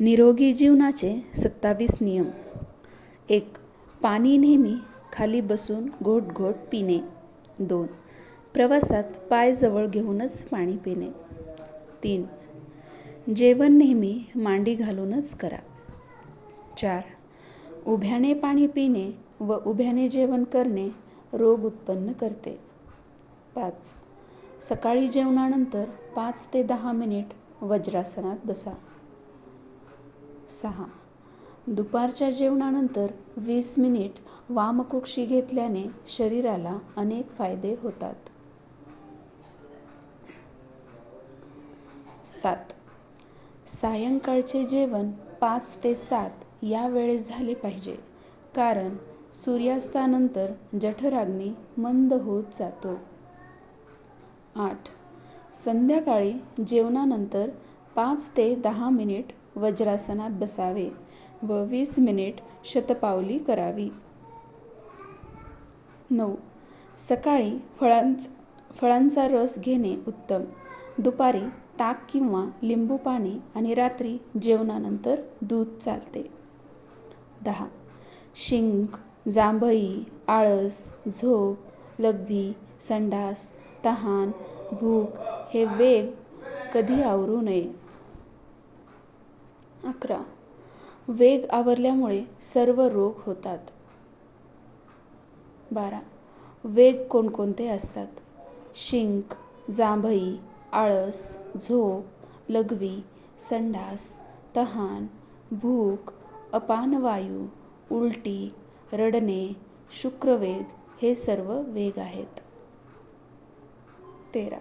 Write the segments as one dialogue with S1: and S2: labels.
S1: निरोगी जीवनाचे सत्तावीस नियम. एक पाणी नेहमी खाली बसून घोट घोट पिणे. दोन प्रवासात पाय जवळ घेऊनच पाणी पिणे. तीन जेवण नेहमी मांडी घालूनच करा. चार उभ्याने पाणी पिणे व उभ्याने जेवण करणे रोग उत्पन्न करते. पाच सकाळी जेवणानंतर पाच ते दहा मिनिट वज्रासनात बसा. सहा. दुपारच्या जेवणानंतर वीस मिनिट वामकुक्षी घेतल्याने शरीराला अनेक फायदे होतात. सात. सायंकाळचे जेवण पाच ते सात या वेळेस झाले पाहिजे कारण सूर्यास्तानंतर जठराग्नी मंद होत जातो. आठ. संध्याकाळी जेवणानंतर पाच ते दहा मिनिट वज्रासनात बसावे व वीस मिनिट शतपावली करावी. नऊ. सकाळी फळांच फळांचा रस घेणे उत्तम. दुपारी ताक किंवा लिंबू पाणी आणि रात्री जेवणानंतर दूध चालते. दहा. शिंक जांभई आळस झोप लघवी संडास तहान भूक हे वेग कधी आवरू नये. अकरा. वेग आवरल्यामुळे सर्व रोग होतात. बारा. वेग कोणकोणते असतात? शिंक जांभई आळस झोप लघवी संडास तहान भूक अपानवायू उलटी रडणे शुक्रवेग हे सर्व वेग आहेत. तेरा.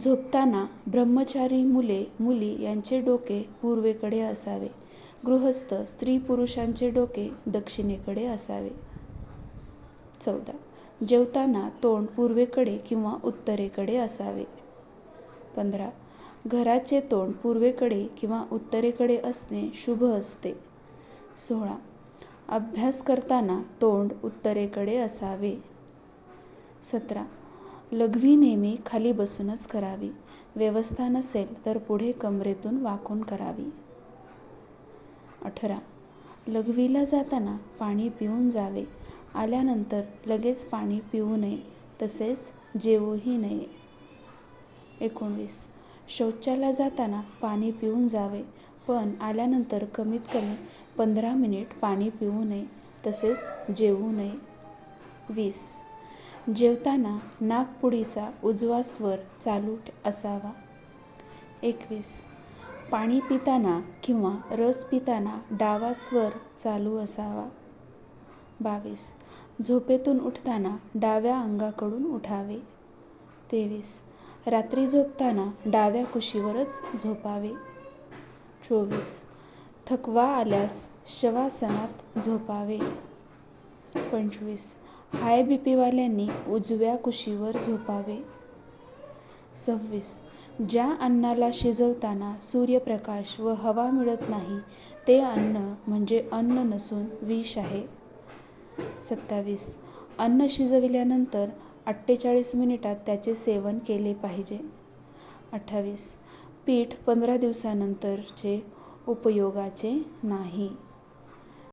S1: झोपताना ब्रह्मचारी मुले मुली यांचे डोके पूर्वेकडे असावे. गृहस्थ स्त्री पुरुषांचे डोके दक्षिणेकडे असावे. चौदा. जेवताना तोंड पूर्वेकडे किंवा उत्तरेकडे असावे. पंधरा. घराचे तोंड पूर्वेकडे किंवा उत्तरेकडे असणे शुभ असते. सोळा. अभ्यास करताना तोंड उत्तरेकडे असावे. सतरा. लघवी नेहमी खाली बसूनच करावी. व्यवस्था नसेल तर पुढे कमरेतून वाकून करावी. अठरा. लघवीला जाताना पाणी पिऊन जावे. आल्यानंतर लगेच पाणी पिऊ नये. तसेच जेवूही नये. एकोणवीस. शौचाला जाताना पाणी पिऊन जावे. पण आल्यानंतर कमीत कमी पंधरा मिनिट पाणी पिऊ नये. तसेच जेवू नये. वीस. जेवताना नाकपुडीचा उजवा स्वर चालू असावा. एकवीस. पाणी पिताना किंवा रस पिताना डावा स्वर चालू असावा. बावीस. झोपेतून उठताना डाव्या अंगाकडून उठावे. तेवीस. रात्री झोपताना डाव्या कुशीवरच झोपावे. चोवीस. थकवा आल्यास शवासनात झोपावे. पंचवीस. हाय बी पीवाल्यांनी उजव्या कुशीवर झोपावे. सव्वीस. ज्या अन्नाला शिजवताना सूर्यप्रकाश व हवा मिळत नाही ते अन्न म्हणजे अन्न नसून विष आहे. सत्तावीस. अन्न शिजविल्यानंतर अठ्ठेचाळीस मिनिटात त्याचे सेवन केले पाहिजे. अठ्ठावीस. पीठ पंधरा दिवसानंतरचे उपयोगाचे नाही.